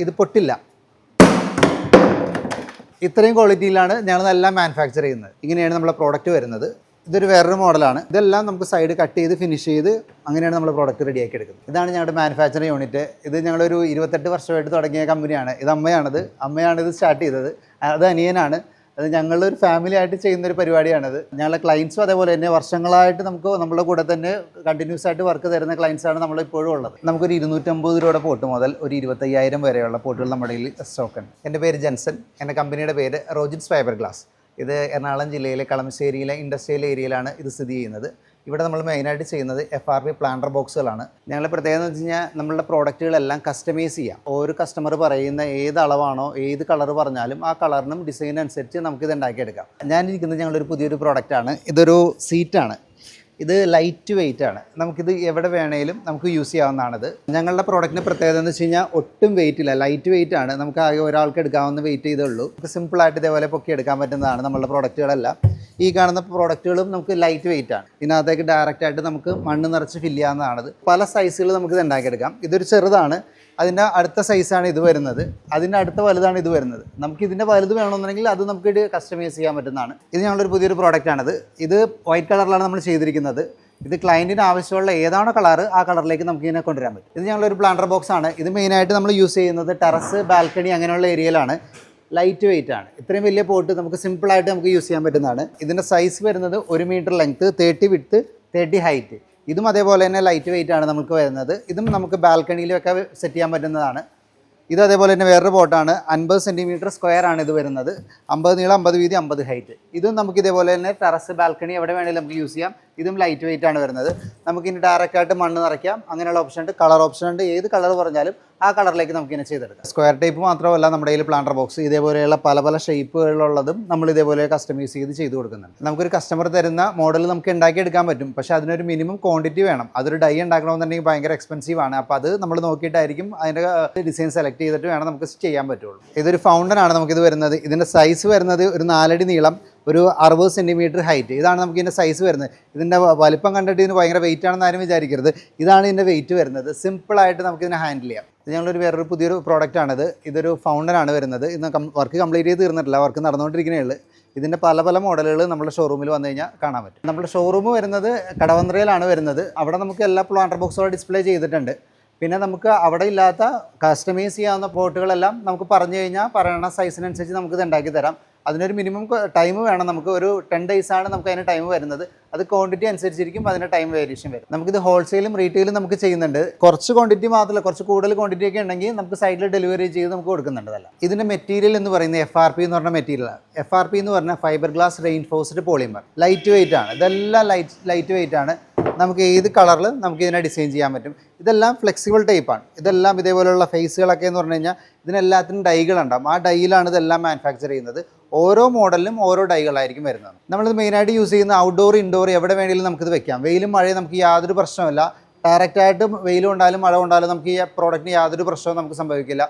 ഇത് പൊട്ടില്ല. ഇത്രയും ക്വാളിറ്റിയിലാണ് ഞങ്ങൾ എല്ലാം മാനുഫാക്ചർ ചെയ്യുന്നത്. ഇങ്ങനെയാണ് നമ്മുടെ പ്രോഡക്റ്റ് വരുന്നത്. ഇതൊരു വേറൊരു മോഡലാണ്. ഇതെല്ലാം നമുക്ക് സൈഡ് കട്ട് ചെയ്ത് ഫിനിഷ് ചെയ്ത് അങ്ങനെയാണ് നമ്മൾ പ്രോഡക്റ്റ് റെഡിയാക്കി എടുക്കുന്നത്. ഇതാണ് ഞങ്ങളുടെ മാനുഫാക്ചറിങ് യൂണിറ്റ് ഇത് ഞങ്ങളൊരു ഇരുപത്തെട്ട് വർഷമായിട്ട് തുടങ്ങിയ കമ്പനിയാണ് ഇത് അമ്മയാണിത്. അമ്മയാണ് ഇത് സ്റ്റാർട്ട് ചെയ്തത്. അത് അനിയനാണ്. അത് ഞങ്ങളുടെ ഒരു ഫാമിലി ആയിട്ട് ചെയ്യുന്ന ഒരു പരിപാടിയാണത് ഞങ്ങളുടെ ക്ലയൻസും അതേപോലെ തന്നെ വർഷങ്ങളായിട്ട് നമുക്ക് നമ്മുടെ കൂടെ തന്നെ കണ്ടിന്യൂസ് ആയിട്ട് വർക്ക് തരുന്ന ക്ലയൻസ് ആണ് നമ്മൾ ഇപ്പോഴും ഉള്ളത്. നമുക്കൊരു ഇരുന്നൂറ്റമ്പത് രൂപയുടെ പോട്ട് മുതൽ ഒരു ഇരുപത്തയ്യായിരം വരെയുള്ള പോട്ടുകൾ നമ്മുടെ സ്റ്റോക്ക് ഉണ്ട്. എന്റെ പേര് ജൻസൺ. എന്റെ കമ്പനിയുടെ പേര് റോജിൻസ് ഫൈബർ ഗ്ലാസ് ഇത് എറണാകുളം ജില്ലയിലെ കളമശ്ശേരിയിലെ ഇൻഡസ്ട്രിയൽ ഏരിയയിലാണ് ഇത് സ്ഥിതി ചെയ്യുന്നത്. ഇവിടെ നമ്മൾ മെയിനായിട്ട് ചെയ്യുന്നത് എഫ് ആർ പി പ്ലാന്റർ ബോക്സുകളാണ് ഞങ്ങളുടെ പ്രത്യേകത എന്ന് വെച്ച് കഴിഞ്ഞാൽ നമ്മളുടെ പ്രോഡക്റ്റുകളെല്ലാം കസ്റ്റമൈസ് ചെയ്യാം. ഓരോ കസ്റ്റമർ പറയുന്ന ഏത് അളവാണോ ഏത് കളർ പറഞ്ഞാലും ആ കളറിനും ഡിസൈനും അനുസരിച്ച് നമുക്കിത് ഉണ്ടാക്കിയെടുക്കാം. ഞാനിരിക്കുന്നത് ഞങ്ങളൊരു പുതിയൊരു പ്രോഡക്റ്റാണ് ഇതൊരു സീറ്റാണ് ഇത് ലൈറ്റ് വെയിറ്റ് ആണ്. നമുക്കിത് എവിടെ വേണേലും നമുക്ക് യൂസ് ചെയ്യാവുന്നതാണിത്. ഞങ്ങളുടെ പ്രോഡക്റ്റിന് പ്രത്യേകത എന്ന് വെച്ച് കഴിഞ്ഞാൽ ഒട്ടും വെയിറ്റ് ഇല്ല. ലൈറ്റ് വെയിറ്റ് ആണ്. നമുക്ക് ആകെ ഒരാൾക്ക് എടുക്കാവുന്ന വെയിറ്റ് ചെയ്തേ ഉള്ളൂ. നമുക്ക് സിമ്പിളായിട്ട് ഇതേപോലെ പൊക്കി എടുക്കാൻ പറ്റുന്നതാണ് നമ്മളുടെ പ്രോഡക്റ്റുകളെല്ലാം ഈ കാണുന്ന പ്രോഡക്റ്റുകളും നമുക്ക് ലൈറ്റ് വെയിറ്റ് ആണ്. ഇതിനകത്തേക്ക് ഡയറക്റ്റ് ആയിട്ട് നമുക്ക് മണ്ണ് നിറച്ച് ഫില്ല് ചെയ്യാവുന്നതാണത്. പല സൈസുകൾ നമുക്ക് ഇത് ഉണ്ടാക്കിയെടുക്കാം. ഇതൊരു ചെറുതാണ്. അതിന്റെ അടുത്ത സൈസാണ് ഇത് വരുന്നത്. അതിന്റെ അടുത്ത വലുതാണ് ഇത് വരുന്നത്. നമുക്ക് ഇതിന്റെ വലുത് വേണമെന്നുണ്ടെങ്കിൽ അത് നമുക്ക് ഇത് കസ്റ്റമൈസ് ചെയ്യാൻ പറ്റുന്നതാണ്. ഇത് ഞങ്ങളൊരു പുതിയൊരു പ്രോഡക്റ്റാണിത് ഇത് വൈറ്റ് കളറിലാണ് നമ്മൾ ചെയ്തിരിക്കുന്നത്. ഇത് ക്ലയന്റിന് ആവശ്യമുള്ള ഏതാണോ കളർ ആ കളറിലേക്ക് നമുക്ക് ഇതിനെ കൊണ്ടുവരാൻ പറ്റും. ഇത് ഞങ്ങളൊരു പ്ലാന്റർ ബോക്സ് ആണ്. ഇത് മെയിനായിട്ട് നമ്മൾ യൂസ് ചെയ്യുന്നത് ടെറസ് ബാൽക്കണി അങ്ങനെയുള്ള ഏരിയയിലാണ് ലൈറ്റ് വെയിറ്റ് ആണ്. ഇത്രയും വലിയ പോട്ട് നമുക്ക് സിമ്പിളായിട്ട് നമുക്ക് യൂസ് ചെയ്യാൻ പറ്റുന്നതാണ്. ഇതിന്റെ സൈസ് വരുന്നത് ഒരു metre length thirty width thirty height ഇതും അതേപോലെ തന്നെ ലൈറ്റ് വെയിറ്റ് ആണ് നമുക്ക് വരുന്നത്. ഇതും നമുക്ക് ബാൽക്കണിയിലൊക്കെ സെറ്റ് ചെയ്യാൻ പറ്റുന്നതാണ്. ഇത് അതേപോലെ തന്നെ വേറൊരു ബോട്ടാണ് അൻപത് സെന്റിമീറ്റർ സ്ക്വയർ ആണ് ഇത് വരുന്നത്. അമ്പത് നീളം അമ്പത് വീതി അമ്പത് ഹൈറ്റ് ഇതും നമുക്ക് ഇതേപോലെ തന്നെ ടെറസ് ബാൽക്കണി എവിടെ വേണമെങ്കിലും നമുക്ക് യൂസ് ചെയ്യാം. ഇതും ലൈറ്റ് വെയിറ്റ് ആണ് വരുന്നത്. നമുക്ക് ഇനി ഡയറക്റ്റ് ആയിട്ട് മണ്ണ് നിറയ്ക്കാം. അങ്ങനെയുള്ള ഓപ്ഷൻ ഉണ്ട്. കളർ ഓപ്ഷൻ ഉണ്ട്. ഏത് കളർ പറഞ്ഞാലും ആ കളറിലേക്ക് നമുക്ക് ഇങ്ങനെ ചെയ്തെടുക്കാം. സ്ക്വയർ ടൈപ്പ് മാത്രമല്ല നമ്മുടെ കയ്യിൽ പ്ലാന്റർ ബോക്സ് ഇതേപോലെയുള്ള പല പല ഷേപ്പുകളുള്ളതും നമ്മൾ ഇതേപോലെ കസ്റ്റമൈസ് ചെയ്ത് ചെയ്ത് കൊടുക്കുന്നുണ്ട്. നമുക്കൊരു കസ്റ്റമർ തരുന്ന മോഡൽ നമുക്ക് ഉണ്ടാക്കിയെടുക്കാൻ പറ്റും. പക്ഷേ അതിനൊരു മിനിമം ക്വാണ്ടിറ്റി വേണം. അതൊരു ഡൈ ഉണ്ടാക്കണമെന്നുണ്ടെങ്കിൽ ഭയങ്കര എക്സ്പെൻസീവ് ആണ്. അപ്പോൾ അത് നമ്മൾ നോക്കിയിട്ടായിരിക്കും അതിന്റെ ഡിസൈൻ സെലക്ട് ചെയ്തിട്ട് വേണം നമുക്ക് ചെയ്യാൻ പറ്റുള്ളൂ. ഇതൊരു ഫൗണ്ടൻ ആണ് നമുക്കിത് വരുന്നത്. ഇതിന്റെ സൈസ് വരുന്നത് ഒരു നാലടി നീളം. ഒരു അറുപത് സെന്റിമീറ്റർ ഹൈറ്റ് ഇതാണ് നമുക്ക് ഇതിന്റെ സൈസ് വരുന്നത്. ഇതിന്റെ വലിപ്പം കണ്ടിട്ട് ഇതിന് ഭയങ്കര വെയിറ്റ് ആണെന്ന് ആരും വിചാരിക്കരുത്. ഇതാണ് ഇതിന്റെ വെയിറ്റ് വരുന്നത്. സിമ്പിളായിട്ട് നമുക്ക് ഇതിനെ ഹാൻഡിൽ ചെയ്യാം. ഇത് ഞങ്ങളൊരു വേറൊരു പുതിയൊരു പ്രോഡക്റ്റ് ആണിത്. ഇതൊരു ഫൗണ്ടൻ ആണ് വരുന്നത്. ഇന്ന് വർക്ക് കംപ്ലീറ്റ് ചെയ്ത് തീർന്നിട്ടില്ല. വർക്ക് നടന്നുകൊണ്ടിരിക്കുന്നേ ഉള്ളൂ. ഇതിന്റെ പല പല മോഡലുകൾ നമ്മുടെ ഷോറൂമിൽ വന്നു കഴിഞ്ഞാൽ കാണാൻ പറ്റും. നമ്മുടെ ഷോറൂം വരുന്നത് കടവന്ത്രയിലാണ് വരുന്നത്. അവിടെ നമുക്ക് എല്ലാ പ്ലാണ്ടർ ബോക്സുകളും ഡിസ്പ്ലേ ചെയ്തിട്ടുണ്ട്. പിന്നെ നമുക്ക് അവിടെ ഇല്ലാത്ത കസ്റ്റമൈസ് ചെയ്യാവുന്ന പോട്ടുകളെല്ലാം നമുക്ക് പറഞ്ഞു കഴിഞ്ഞാൽ പറയണ സൈസിനനുസരിച്ച് നമുക്ക് ഇത് ഉണ്ടാക്കി തരാം. അതിനൊരു മിനിമം ടൈം വേണം. നമുക്ക് ഒരു ടെൻ ഡേയ്സ് ആണ് നമുക്ക് അതിന് ടൈം വരുന്നത്. അത് ക്വാണ്ടിറ്റി അനുസരിച്ചിരിക്കും അതിന് ടൈം വേരിയേഷൻ വരും. നമുക്കിത് ഹോൾസെയിലും റീറ്റെയിലും നമുക്ക് ചെയ്യുന്നുണ്ട്. കുറച്ച് ക്വാണ്ടിറ്റി മാത്രമല്ല കുറച്ച് കൂടുതൽ ക്വാണ്ടിറ്റി ഒക്കെ ഉണ്ടെങ്കിൽ നമുക്ക് സൈഡിൽ ഡെലിവറി ചെയ്ത് നമുക്ക് കൊടുക്കുന്നുണ്ട് അതല്ല. ഇതിന്റെ മെറ്റീരിയൽ എന്ന് പറയുന്നത് എഫ് ആർ പി എന്ന് പറഞ്ഞ മെറ്റീരിയലാണ് എഫ് ആർ പി എന്ന് പറഞ്ഞാൽ fibre glass reinforced polymer light weight ആണ്. ഇതെല്ലാം ലൈറ്റ് ലൈറ്റ് വെയിറ്റ് ആണ്. നമുക്ക് ഏത് കളറിൽ നമുക്ക് ഇതിനെ ഡിസൈൻ ചെയ്യാൻ പറ്റും. ഇതെല്ലാം ഫ്ലെക്സിബിൾ ടൈപ്പാണ് ഇതെല്ലാം ഇതേപോലെയുള്ള ഫേസുകളൊക്കെ എന്ന് പറഞ്ഞു കഴിഞ്ഞാൽ ഇതിനെല്ലാത്തിനും ഡൈകളുണ്ടാകും ആ ഡൈയിലാണ് ഇതെല്ലാം മാനുഫാക്ചർ ചെയ്യുന്നത്. ഓരോ മോഡലിലും ഓരോ ഡൈകളായിരിക്കും വരുന്നത്. നമ്മളിത് മെയിനായിട്ട് യൂസ് ചെയ്യുന്ന ഔട്ട്ഡോർ ഇൻഡോർ എവിടെ വേണമെങ്കിലും നമുക്കിത് വെക്കാം. വെയിലും മഴയും നമുക്ക് യാതൊരു പ്രശ്നമില്ല ഡയറക്റ്റായിട്ട് വെയിലും കൊണ്ടാലും മഴ കൊണ്ടാലും നമുക്ക് ഈ പ്രോഡക്റ്റിന് യാതൊരു പ്രശ്നവും നമുക്ക് സംഭവിക്കില്ല.